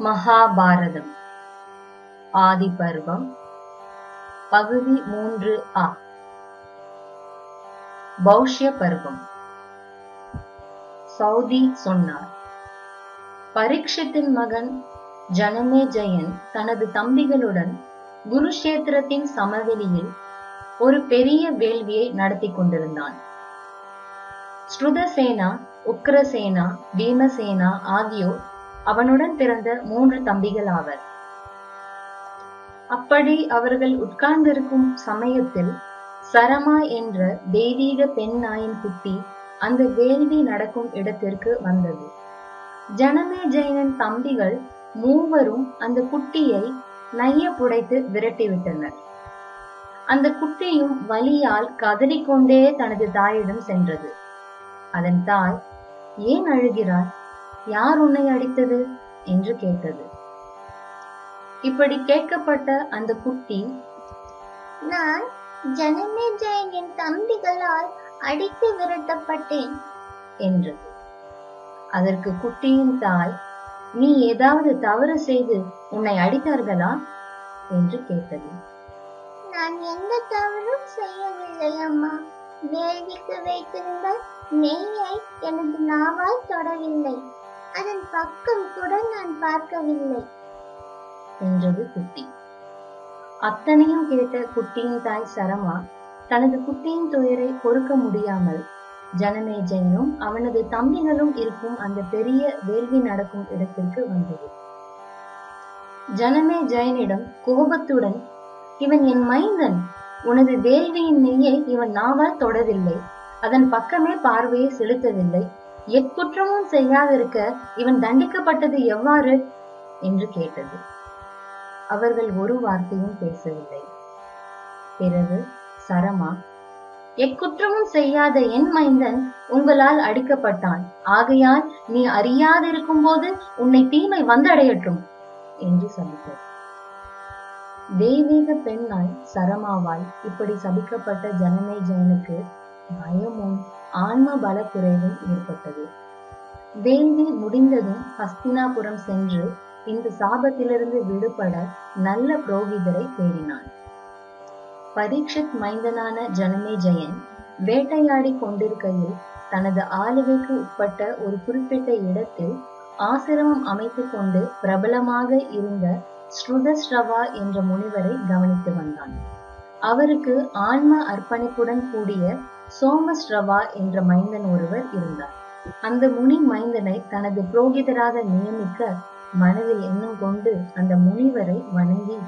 மகாபாரதம். ஆதிபர்வம். பகுதி மூன்று ஆ. பௌஷ்ய பருவம் சௌதி சொன்னார். பரீட்சத்தின் மகன் ஜனமே ஜெயன் தனது தம்பிகளுடன் குருஷேத்திரத்தின் சமவெளியில் ஒரு பெரிய வேள்வியை நடத்தி கொண்டிருந்தான். ஸ்ருதசேனா உக்ரசேனா பீமசேனா ஆகியோர் அவனுடன் பிறந்த மூன்று தம்பிகள் ஆவர். அப்படி அவர்கள் உட்கார்ந்திருக்கும் சமயத்தில் சரமா என்ற தெய்வீக பெண் நாயின் குட்டி அந்த வேள்வி நடக்கும் இடத்திற்கு வந்தது. ஜனமே ஜெயனின் தம்பிகள் மூவரும் அந்த குட்டியை நைய புடைத்து விரட்டிவிட்டனர். அந்த குட்டியும் வலியால் கதறிக்கொண்டே தனது தாயிடம் சென்றது. அதன் தாய் ஏன் அழுகிறாய்? யார் உன்னை அடித்தது? என்று கேட்டது. இப்படி கேட்கப்பட்ட அந்த குட்டி நான் ஜனமேஜயனின் தம்பிகளால் அடித்து விரட்டப்பட்டேன் என்றது. அதற்கு குட்டியின் தாய் நீ ஏதாவது தவறு செய்து உன்னை அடித்தார்களா? என்று கேட்டது. நான் எந்த தவறும் செய்யவில்லை அம்மா. வேள்விக்கு வைத்திருந்த நெய்யை எனது நாவால் தொடவில்லை. அதன் பக்கம் கூட நான் பார்க்கவில்லை. என்றது குட்டி. அத்தனையும் கேட்ட குட்டியின் தாய் சரமா தனது குட்டியின் துயரை பொறுக்க முடியாமல் ஜனமேஜயனும் அவனது தம்பிகளும் இருக்கும் அந்த பெரிய வேள்வி நடக்கும் இடத்திற்கு வந்தது. ஜனமே ஜெயனிடம் கோபத்துடன் இவன் என் மைந்தன். உனது வேள்வியின் நெய்யை இவன் நாவால் தொடவில்லை. அதன் பக்கமே பார்வையை செலுத்தவில்லை. எக்குற்றமும் செய்யாதிருக்க இவன் தண்டிக்கப்பட்டது எவ்வாறு? என்று கேட்டது. அவர்கள் ஒரு வார்த்தையும் பேசவில்லை. பிறகு சரமா எக்குற்றமும் செய்யாத என் மைந்தன் உங்களால் அடிக்கப்பட்டான். ஆகையால் நீ அறியாதிருக்கும் போது உன்னை தீமை வந்தடையட்டும் என்று சபித்தது தெய்வீக பெண்ணாய் சரமாவால் இப்படி சபிக்கப்பட்ட ஜனமே ஜெயனுக்கு பயமும் ஆன்ம பல குறைவும் ஏற்பட்டது. வேள்வி முடிந்ததும் ஹஸ்தினாபுரம் சென்று இந்த சாபத்திலிருந்து விடுபட நல்ல புரோகிதரை தேடினான். பரீட்சித் மைந்தனான ஜனமே ஜெயன் வேட்டையாடி கொண்டிருக்கையில் தனது ஆளுகைக்கு உட்பட்ட ஒரு குறிப்பிட்ட இடத்தில் ஆசிரமம் அமைத்துக் கொண்டு பிரபலமாக இருந்த ஸ்ருதஸ்ரவா என்ற முனிவரை கவனித்து வந்தான். அவருக்கு ஆன்ம அர்ப்பணிப்புடன் கூடிய சோமஸ்ரவா என்ற மைந்தன் ஒருவர் இருந்தார். அந்த முனி மைந்தனை தனது புரோகிதராக நியமிக்க மனதில் எண்ணம் கொண்டு அந்த முனிவரை வணங்கி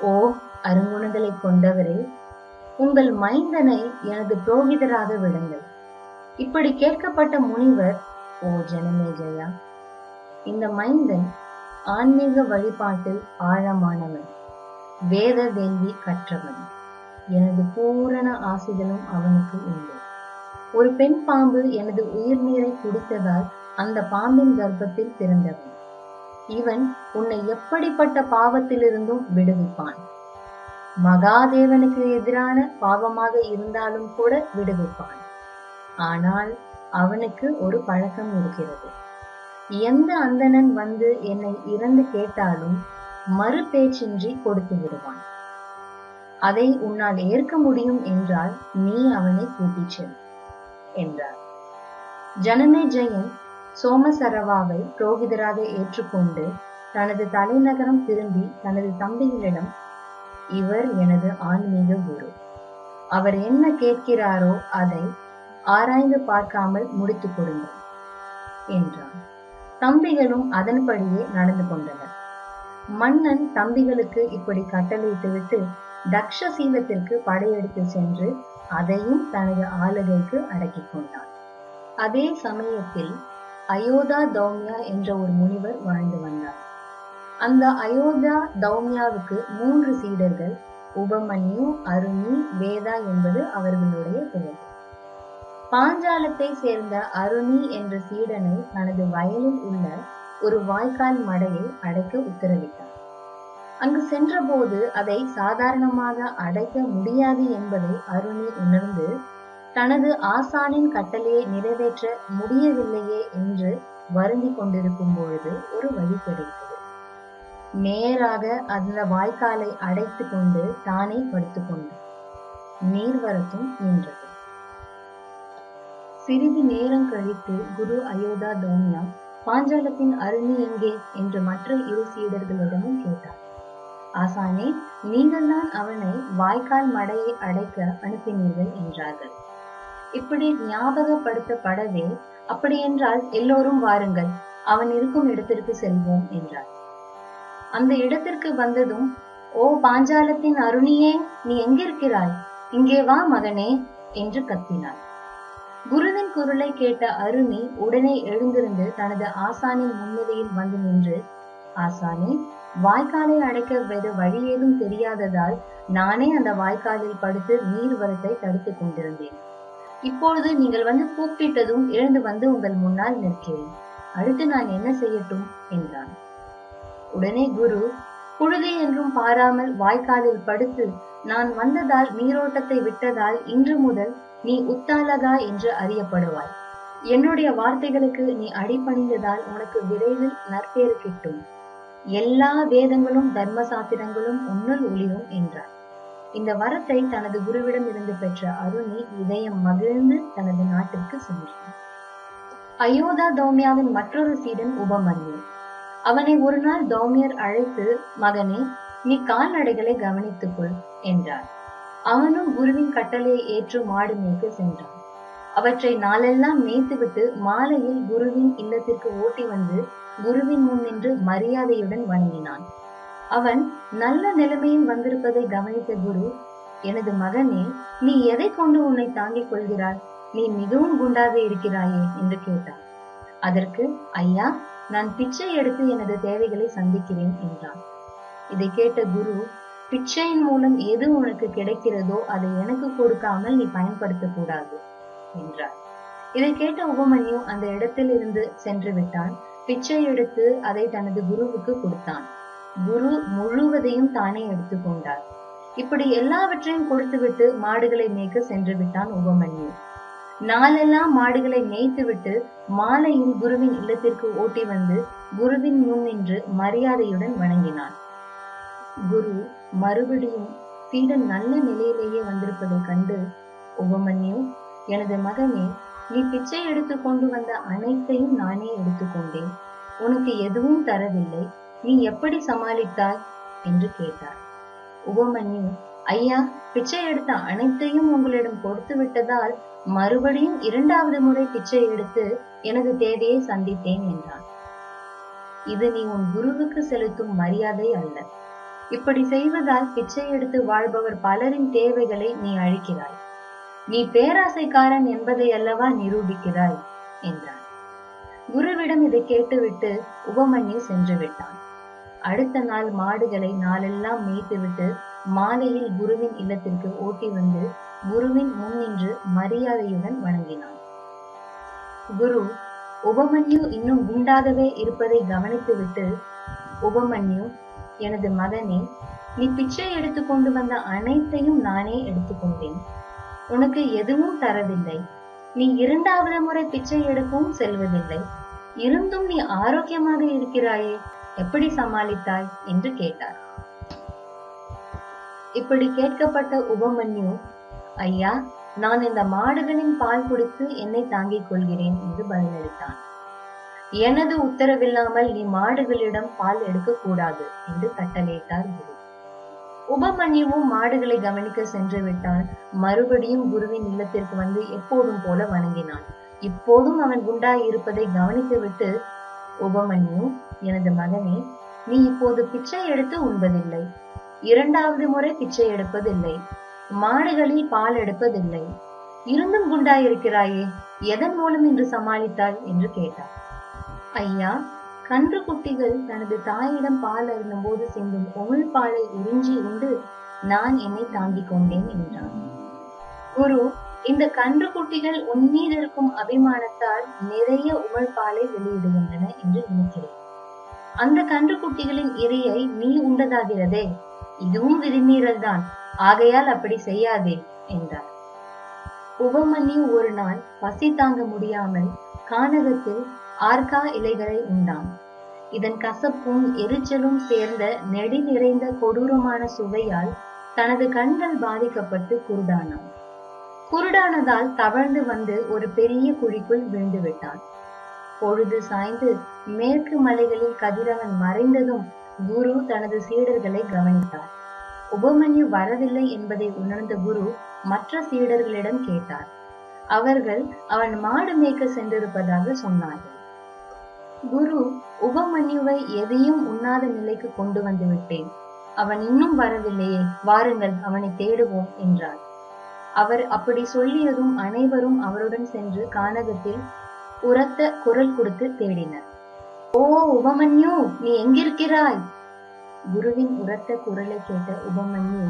ஓ அருங்குணங்களை கொண்டவரே உங்கள் மைந்தனை எனது புரோகிதராக விடுங்கள். இப்படி கேட்கப்பட்ட முனிவர் ஓ ஜனமேஜயா இந்த மைந்தன் ஆன்மீக வழிபாட்டில் ஆழமானவன் வேத வேள்வி கற்றவன். எனது பூரண ஆசைகளும் அவனுக்கு உண்டு ஒரு பெண் பாம்பு எனது உயிர்நீரை குடித்ததால் அந்த பாம்பின் கர்ப்பத்தில் பிறந்தவன். இவன் உன்னை எப்படிப்பட்ட பாவத்திலிருந்தும் விடுவிப்பான். மகாதேவனுக்கு எதிரான பாவமாக இருந்தாலும் கூட விடுவிப்பான். ஆனால் அவனுக்கு ஒரு பழக்கம் இருக்கிறது. எந்த அந்தணன் வந்து என்னை இறந்து கேட்டாலும் மறு பேச்சின்றி கொடுத்து விடுவான். அதை உன்னால் ஏற்க முடியும் என்றால் நீ அவனை கூட்டிச் செல் என்றார். ஜனமே ஜெயன் சோமசரவாவை புரோகிதராக ஏற்றுக்கொண்டு தனது தலைநகரம் திரும்பி தனது தம்பிகளிடம் இவர் எனது ஆன்மீக குரு. அவர் என்ன கேட்கிறாரோ அதை ஆராய்ந்து பார்க்காமல் முடித்துக் கொடுங்கள் என்றார். தம்பிகளும் அதன்படியே நடந்து கொண்டனர். மன்னன் தம்பிகளுக்கு இப்படி கட்டளையிட்டுவிட்டு தக்ஷசீலத்திற்கு படையெடுத்து சென்று அதையும் தனது ஆளுகைக்கு அடக்கிக் கொண்டான். அதே சமயத்தில் அயோதா தௌமியா என்ற ஒரு முனிவர் வாழ்ந்து வந்தார். அந்த அயோதா தௌமியாவுக்கு மூன்று சீடர்கள் உபமன்யு அருணி வேதா என்பது அவர்களுடைய பெயர். பாஞ்சாலத்தை சேர்ந்த அருணி என்ற சீடனை தனது வயலில் உள்ள ஒரு வாய்க்கால் மடையை அடைக்க உத்தரவிட்டார். அங்கு சென்றபோது அதை சாதாரணமாக அடைக்க முடியாது என்பதை அருணி உணர்ந்து தனது ஆசானின் கட்டளையை நிறைவேற்ற முடியவில்லையே என்று வருந்தி கொண்டிருக்கும் பொழுது ஒரு வழி கிடைத்தது. நேராக அந்த வாய்க்காலை அடைத்து கொண்டு தானே படுத்துக் கொண்டார் நீர்வரத்தும் நின்றது. சிறிது நேரம் கழித்து குரு அயோதா தோனியா பாஞ்சாலத்தின் அருணி எங்கே? என்று மற்ற இரு சீடர்களிடமும் கேட்டார் ஆசானே நீங்கள்தான் அவனை வாய்க்கால் மடையை அடைக்க அனுப்பினீர்கள் என்றார்கள். இப்படி ஞாபகப்படுத்தப்படவே அப்படியென்றால் எல்லோரும் வாருங்கள் அவன் இருக்கும் இடத்திற்கு செல்வோம் என்றார். அந்த இடத்திற்கு வந்ததும் ஓ பாஞ்சாலத்தின் அருணியே நீ எங்கிருக்கிறாய்? இங்கே வா மகனே என்று கத்தினார் குருவின் குரலை கேட்ட அருணி உடனே எழுந்திருந்து தனது ஆசானின் முன்னிலையில் வந்து நின்று ஆசானே வாய்க்காலை அடைக்க வேறு வழி ஏதும் தெரியாததால் நானே அந்த வாய்க்காலில் படுத்து நீர் வரத்தை தடுத்துக் கொண்டிருந்தேன். இப்பொழுது நீங்கள் வந்து கூப்பிட்டதும் எழுந்து வந்து உங்கள் முன்னால் நிற்கிறேன். அடுத்து நான் என்ன செய்யட்டும்? என்றான். உடனே குரு புழுதி என்றும் பாராமல் வாய்க்காலில் படுத்து நான் வந்ததால் நீரோட்டத்தை விட்டதால் இன்று முதல் நீ உத்தாலகா என்று அறியப்படுவாய். என்னுடைய வார்த்தைகளுக்கு நீ அடிபணிந்ததால் உனக்கு விரைவில் நற்பேறு கிட்டும். எல்லா வேதங்களும் தர்ம சாத்திரங்களும் உன்னுள் ஒளிரும் என்றார். இந்த வரத்தை தனது குருவிடம் இருந்து பெற்ற அருணி இதயம் மகிழ்ந்து தனது நாட்டிற்கு சென்றான் அயோதா தௌமியாவின் மற்றொரு சீடன் உபமன்யு. அவனை ஒரு நாள் தௌமியர் அழைத்து மகனே நீ கால்நடைகளை கவனித்துக் கொள் என்றார். அவனும் குருவின் கட்டளையை ஏற்று மாடு மேய்க்க சென்றான். அவற்றை நாளெல்லாம் மேய்த்துவிட்டு மாலையில் குருவின் இல்லத்திற்கு ஓட்டி வந்து குருவின் முன் நின்று மரியாதையுடன் வணங்கினான். அவன் நல்ல நிலைமையில் வந்திருப்பதை கவனித்த குரு எனது மகனே நீ எதை கொண்டு உன்னை தாங்கிக் கொள்கிறாய்? நீ மிகவும் குண்டாக இருக்கிறாயே என்று கேட்டான். அதற்கு ஐயா நான் பிச்சை எடுத்து எனது தேவைகளை சந்திக்கிறேன் என்றான். இதை கேட்ட குரு பிச்சையின் மூலம் எது உனக்கு கிடைக்கிறதோ அதை எனக்கு கொடுக்காமல் நீ பயன்படுத்த கூடாது என்றார். இதை கேட்ட உபமன்யு அந்த இடத்தில் இருந்து சென்று விட்டான். பிச்சை எடுத்து அதை தனது குருவுக்கு கொடுத்தான். குரு முழுவதையும் தானே எடுத்துக்கொண்டார் இப்படி எல்லாவற்றையும் கொடுத்துவிட்டு மாடுகளை மேய்க்க சென்று விட்டான் உபமன்யு நாளெல்லாம் மாடுகளை மேய்த்துவிட்டு மாலையில் குருவின் இல்லத்திற்கு ஓட்டி வந்து குருவின் முன் நின்று மரியாதையுடன் வணங்கினான். குரு மறுபடியும் சீடன் நல்ல நிலையிலேயே வந்திருப்பதை கண்டு உபமன்யு எனது மகனே நீ பிச்சை எடுத்து கொண்டு வந்த அனைத்தையும் நானே எடுத்துக்கொண்டேன். உனக்கு எதுவும் தரவில்லை. நீ எப்படி சமாளித்தாய்? என்று கேட்டார். உபமன்யு ஐயா பிச்சை எடுத்த அனைத்தையும் உங்களிடம் கொடுத்து விட்டதால் மறுபடியும் இரண்டாவது முறை பிச்சை எடுத்து எனது தேவையை சந்தித்தேன் என்றான். இது நீ உன் குருவுக்கு செலுத்தும் மரியாதை அல்ல. இப்படி செய்வதால் பிச்சை எடுத்து வாழ்பவர் பலரின் தேவைகளை நீ அழிக்கிறாய். நீ பேராசைக்காரன் என்பதை அல்லவா நிரூபிக்கிறாய்? என்றான். குருவிடம் இதை கேட்டுவிட்டு உபமன்யு சென்று விட்டான். அடுத்த நாள் மாடுகளை நாளெல்லாம் மேய்த்துவிட்டு மாலையில் குருவின் இல்லத்திற்கு ஓட்டி வந்து குருவின் முன் நின்று மரியாதையுடன் வணங்கினான். குரு உபமன்யு இன்னும் குண்டாகவே இருப்பதை கவனித்துவிட்டு உபமன்யு எனது மகனே நீ பிச்சை எடுத்து கொண்டு வந்த அனைத்தையும் நானே எடுத்துக்கொண்டேன். உனக்கு எதுவும் தரவில்லை. நீ இரண்டாவது முறை பிச்சை எடுக்கவும் செல்வதில்லை. இருந்தும் நீ ஆரோக்கியமாக இருக்கிறாயே எப்படி சமாளித்தாய் என்று கேட்டார். இப்படி கேட்கப்பட்ட உபமன்யு ஐயா நான் இந்த மாடுகளின் பால் குடித்து என்னை தாங்கிக் கொள்கிறேன் என்று பதிலளித்தான். எனது உத்தரவில்லாமல் நீ மாடுகளிடம் பால் எடுக்கக்கூடாது என்று கட்டளையிட்டார் குரு. உபமன்யுவும் மாடுகளை கவனிக்க சென்று விட்டான் மறுபடியும் குருவின் இல்லத்திற்கு வந்து எப்போதும் போல வணங்கினான். இப்போதும் அவன் குண்டாய் இருப்பதை கவனித்துவிட்டு உபமன்யு எனது மகனே நீ இப்போது பிச்சை எடுத்து உண்பதில்லை. இரண்டாவது முறை பிச்சை எடுப்பதில்லை. மாடுகளில் பால் எடுப்பதில்லை. இருந்தும் குண்டாயிருக்கிறாயே எதன் மூலம் இன்று சமாளித்தாய்? என்று கேட்டார் ஐயா கன்று குட்டிகள் தனது தாயிடம் பால் அருந்தும் போது சிந்தும் உமிழ் பாலை உறிஞ்சி உண்டு நான் என்னை தாங்கிக் கொண்டேன் என்றான். குரு இந்த கன்று குட்டிகள் உன்மீது இருக்கும் அபிமானத்தால் நிறைய உமிழ் பாலை வெளியிடுகின்றன என்று நினைக்கிறேன். அந்த கன்று குட்டிகளின் இரையை நீ உண்டதாகிறதே. இதுவும் விதிமீறல் தான் ஆகையால் அப்படி செய்யாதே என்றார் உபமன்யு ஒரு நாள் பசி தாங்க முடியாமல் கானகத்தில் ஆர்கா இலைகளை உண்டான் இதன் கசப்பும் எரிச்சலும் சேர்ந்த நெடி நிறைந்த கொடூரமான சுவையால் தனது கண்கள் பாதிக்கப்பட்டு குருடானான் குருடானதால் தவழ்ந்து வந்து ஒரு பெரிய குழிக்குள் விழுந்து விட்டான் பொழுது சாய்ந்து மேற்கு மலைகளில் கதிரவன் மறைந்ததும் குரு தனது சீடர்களை கவனித்தார். உபமன்யு வரவில்லை என்பதை உணர்ந்த குரு மற்ற சீடர்களிடம் கேட்டார். அவர்கள் அவன் மாடு மேய்க்க சென்றிருப்பதாக சொன்னார்கள். குரு உபமன்யுவை எதையும் உண்ணாத நிலைக்கு கொண்டு வந்து விட்டேன். அவன் இன்னும் வரவில்லையே வாருங்கள் அவனை தேடுவோம் என்றார். அவர் அப்படி சொல்லியதும் அனைவரும் அவருடன் சென்று கானகத்தில் உரத்த குரல் கொடுத்து தேடினர். ஓ உபமன்யு நீ எங்கிருக்கிறாய்? குருவின் உரத்த குரலை கேட்ட உபமன்யு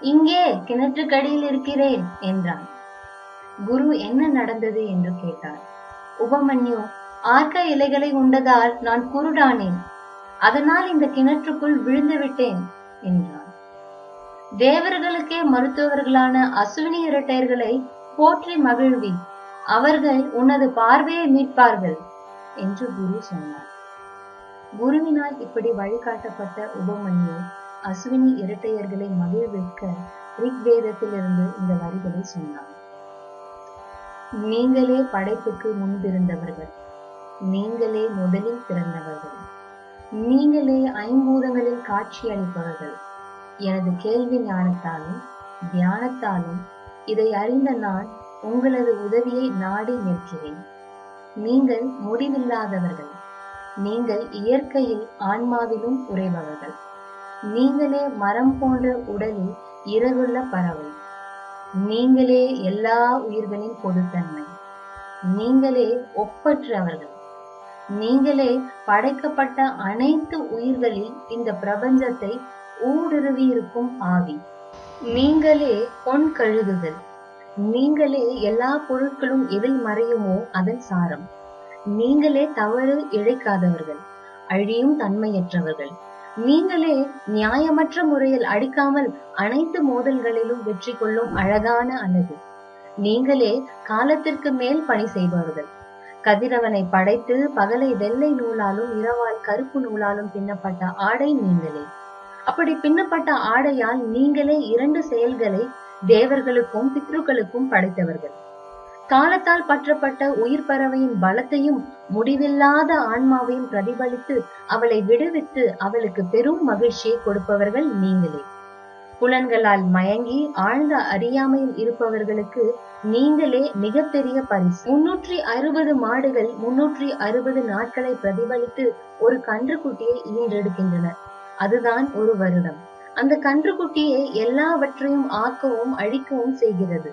இங்கே கிணற்றுக்கடியில் இருக்கிறேன் என்றான். குரு என்ன நடந்தது? என்று கேட்டார். உபமன்யு ஆர்க்க இலைகளை உண்டதால் நான் குருடானேன். அதனால் இந்த கிணற்றுக்குள் விழுந்து விட்டேன் என்றான். தேவர்களுக்கே மருத்துவர்களான அசுவினி இரட்டையர்களை போற்றி மகிழ்வி அவர்கள் உனது பார்வையை மீட்பார்கள் என்று குரு சொன்னார். குருவினால் இப்படி வழிகாட்டப்பட்ட உபமன்யு அசுவினி இரட்டையர்களை மகிழ்விக்க ரிக்வேதத்திலிருந்து இந்த வரிகளை சொன்னார் நீங்களே படைப்புக்கு முன்பிருந்தவர்கள். நீங்களே முதலில் பிறந்தவர்கள். நீங்களே ஐம்பூதங்களில் காட்சி அளிப்பவர்கள். எனது கேள்வி ஞானத்தாலும் தியானத்தாலும் இதை அறிந்த நான் உங்களது உதவியை நாடி நிற்கிறேன். நீங்கள் முடிவில்லாதவர்கள். நீங்கள் இயற்கையில் ஆன்மாவிலும் உறைபவர்கள். நீங்களே மரம் போன்ற உடலில் இறகுள்ள பறவை. நீங்களே எல்லா உயிர்களின் பொதுத்தன்மை. நீங்களே ஒப்பற்றவர்கள். நீங்களே படைக்கப்பட்ட அனைத்து உயிர்களில் இந்த பிரபஞ்சத்தை ஊடுருவியிருக்கும் ஆவி. நீங்களே பொன் கழுகுதல். நீங்களே எல்லா பொருட்களும் எதில் மறையுமோ அதன் சாரம். நீங்களே தவறு இழைக்காதவர்கள் அழியும் தன்மையற்றவர்கள். நீங்களே நியாயமற்ற முறையில் அடிக்காமல் அனைத்து மோதல்களிலும் வெற்றி கொள்ளும் அழகான அழகு நீங்களே காலத்திற்கு மேல் பணி செய்பவர்கள். கதிரவனை படைத்து பகலை வெள்ளை நூலாலும் இரவால் கருப்பு நூலாலும் பின்னப்பட்ட ஆடை நீங்களே. அப்படி பின்னப்பட்ட ஆடையால் நீங்களே இரண்டு செயல்களை தேவர்களுக்கும் பித்ருக்களுக்கும் படைத்தவர்கள். காலத்தால் பற்றப்பட்ட உயிர் பறவையின் பலத்தையும் முடிவில்லாத ஆன்மாவையும் பிரதிபலித்து அவளை விடுவித்து அவளுக்கு பெரும் மகிழ்ச்சியை கொடுப்பவர்கள் நீங்களே. புலன்களால் மயங்கி ஆழ்ந்த அறியாமையில் இருப்பவர்களுக்கு நீங்களே மிகப்பெரிய பரிசு. முன்னூற்றி அறுபது மாடுகள் முன்னூற்றி அறுபது நாட்களை பிரதிபலித்து ஒரு கன்றுக்குட்டியை ஈன்றெடுக்கின்றன அதுதான் ஒரு வருடம். அந்த கன்றுக்குட்டியை எல்லாவற்றையும் ஆக்கவும் அழிக்கவும் செய்கிறது.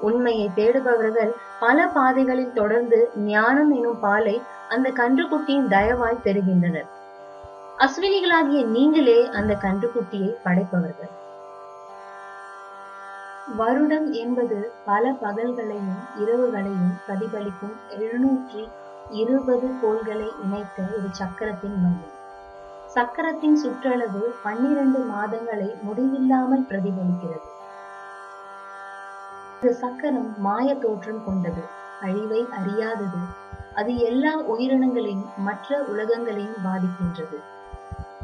உண்மையை தேடுபவர்கள் பல பாதைகளில் தொடர்ந்து ஞானம் எனும் பாலை அந்த கன்றுக்குட்டியின் தயவாய் பெறுகின்றனர். அஸ்வினிகளாகிய நீங்களே அந்த கன்றுக்குட்டியை படைப்பவர்கள். வருடம் என்பது பல பகல்களையும் இரவுகளையும் பிரதிபலிக்கும் எழுநூற்றி இருபது கோள்களை இணைத்த ஒரு சக்கரத்தின் மையம். சக்கரத்தின் சுற்றளவு பன்னிரண்டு மாதங்களை முடிவில்லாமல் பிரதிபலிக்கிறது. இந்த சக்கரம் மாய தோற்றம் கொண்டது. அழிவை அறியாதது. அது எல்லா உயிரினங்களையும் மற்ற உலகங்களையும் பாதிக்கின்றது.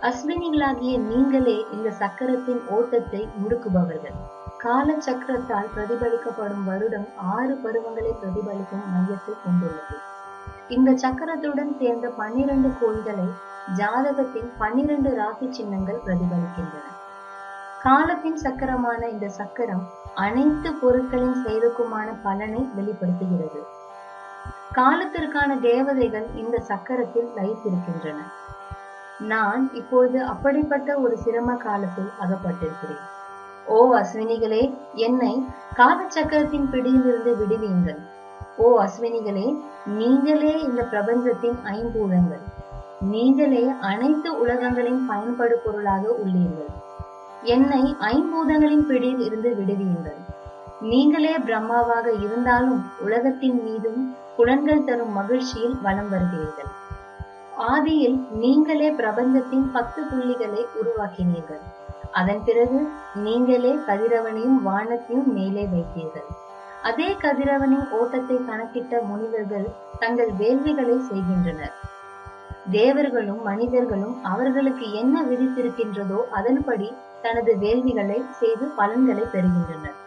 அஸ்வினிகளாகிய நீங்களே இந்த சக்கரத்தின் ஓட்டத்தை முடுக்குபவர்கள். கால சக்கரத்தால் பிரதிபலிக்கப்படும் வருடம் ஆறு பருவங்களை பிரதிபலிக்கும் மையத்தை கொண்டுள்ளது. இந்த சக்கரத்துடன் சேர்ந்த பன்னிரண்டு கோள்களை ஜாதகத்தின் பன்னிரண்டு ராசி சின்னங்கள் பிரதிபலிக்கின்றன. காலத்தின் சக்கரமான இந்த சக்கரம் அனைத்து பொருட்களின் செயலுக்குமான பலனை வெளிப்படுத்துகிறது. காலத்திற்கான தேவதைகள் இந்த சக்கரத்தில் லயித்திருக்கின்றன நான் இப்பொழுது அப்படிப்பட்ட ஒரு சிரம காலத்தில் அகப்பட்டிருக்கிறேன். ஓ அஸ்வினிகளே என்னை காலச்சக்கரத்தின் பிடியிலிருந்து விடுவீங்கள் ஓ அஸ்வினிகளே நீங்களே இந்த பிரபஞ்சத்தின் ஐம்பூதங்கள். நீங்களே அனைத்து உலகங்களின் பயன்பாடு பொருளாக உள்ளீர்கள். என்னை ஐம்பூதங்களின் பிடியில் இருந்து விடுவீங்கள் நீங்களே பிரம்மாவாக இருந்தாலும் உலகத்தின் மீதும் புலன்கள் தரும் மகிழ்ச்சியில் வலம் வருகிறீர்கள். ஆதியில் நீங்களே பிரபஞ்சத்தின் பத்து புள்ளிகளை உருவாக்கினீர்கள். அதன் பிறகு நீங்களே கதிரவனையும் வானத்தையும் மேலே வைத்தீர்கள். அதே கதிரவனின் ஓட்டத்தை கணக்கிட்ட முனிவர்கள் தங்கள் வேள்விகளை செய்கின்றனர். தேவர்களும் மனிதர்களும் அவர்களுக்கு என்ன விதித்திருக்கின்றதோ அதன்படி தனது வேள்விகளை செய்து பலன்களை பெறுகின்றனர்.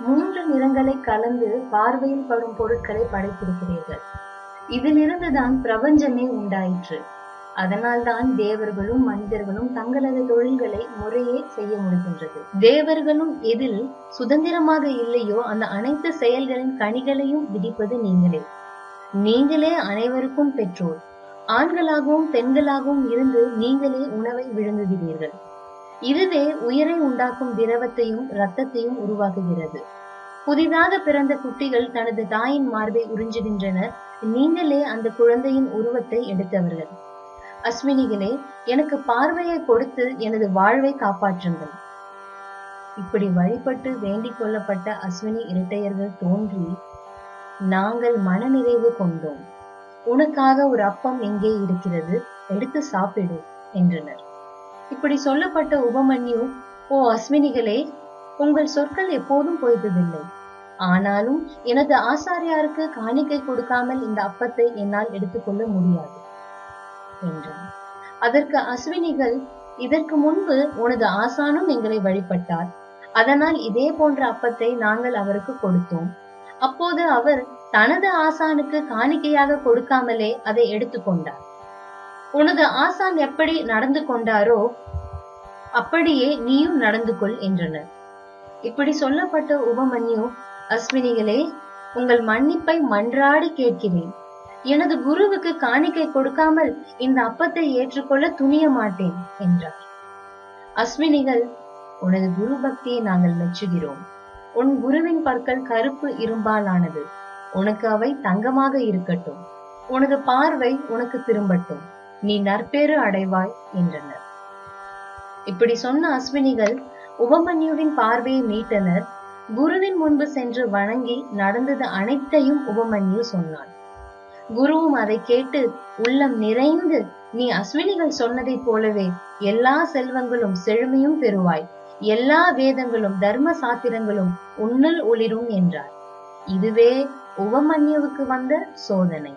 மூன்று நிறங்களை கலந்து பார்வையில் படும் பொருட்களை படைத்திருக்கிறீர்கள். இதிலிருந்துதான் பிரபஞ்சமே உண்டாயிற்று. அதனால்தான் தேவர்களும் மனிதர்களும் தங்களது தொழில்களை முறையே செய்ய முடிகின்றது. தேவர்களும் எதில் சுதந்திரமாக இல்லையோ அந்த அனைத்து செயல்களின் கனிகளையும் விதிப்பது நீங்களே. நீங்களே அனைவருக்கும் பெற்றோர். ஆண்களாகவும் பெண்களாகவும் இருந்து நீங்களே உணவை விழுங்குகிறீர்கள். இதுவே உயிரை உண்டாக்கும் திரவத்தையும் இரத்தத்தையும் உருவாக்குகிறது. புதிதாக பிறந்த குட்டிகள் தனது தாயின் மார்பை உறிஞ்சுகின்றனர் நீங்களே அந்த குழந்தையின் உருவத்தை எடுத்தவர்கள். அஸ்வினிகளே எனக்கு பார்வையை கொடுத்து எனது வாழ்வை காப்பாற்றுங்கள். இப்படி வழிபட்டு வேண்டிக் கொள்ளப்பட்ட அஸ்வினி இரட்டையர்கள் தோன்றி நாங்கள் மனநிறைவு கொண்டோம். உனக்காக ஒரு அப்பம் இங்கே இருக்கிறது எடுத்து சாப்பிடு என்றனர். இப்படி சொல்லப்பட்ட உபமன்யு ஓ அஸ்வினிகளே உங்கள் சொற்கள் எப்போதும் பொய்த்ததில்லை. ஆனாலும் எனது ஆசாரியாருக்கு காணிக்கை கொடுக்காமல் இந்த அப்பத்தை என்னால் எடுத்துக்கொள்ள முடியாது என்றான். அதற்கு அஸ்வினிகள் இதற்கு முன்பு உனது ஆசானும் எங்களை வழிபட்டார். அதனால் இதே போன்ற அப்பத்தை நாங்கள் அவருக்கு கொடுத்தோம். அப்போது அவர் தனது ஆசானுக்கு காணிக்கையாக கொடுக்காமலே அதை எடுத்துக்கொண்டார் உனது ஆசான் எப்படி நடந்து கொண்டாரோ அப்படியே நீயும் நடந்து கொள் என்றனர். இப்படி சொல்லப்பட்ட உபமன்யு அஸ்வினிகளே உங்கள் மன்னிப்பை மன்றாடி கேட்கிறேன். எனது குருவுக்கு காணிக்கை கொடுக்காமல் இந்த அப்பத்தை ஏற்றுக்கொள்ள துணிய மாட்டேன் என்றார். அஸ்வினிகள் உனது குரு பக்தியை நாங்கள் மெச்சுகிறோம். உன் குருவின் பற்கள் கருப்பு இரும்பாலானது. உனக்கு அவை தங்கமாக இருக்கட்டும். உனது பார்வை உனக்கு திரும்பட்டும். நீ நற்பேறு அடைவாய் என்றனர். இப்படி சொன்ன அஸ்வினிகள் உபமன்யுவின் பார்வையை மீட்டனர். குருவின் முன்பு சென்று வணங்கி நடந்தது அனைத்தையும் உபமன்யு சொன்னான். குருவும் அதை கேட்டு உள்ளம் நிறைந்து நீ அஸ்வினிகள் சொன்னதைப் போலவே எல்லா செல்வங்களும் செழுமையும் பெறுவாய். எல்லா வேதங்களும் தர்ம சாத்திரங்களும் உன்னுள் ஒளிரும் என்றார். இதுவே உபமன்யுவுக்கு வந்த சோதனை.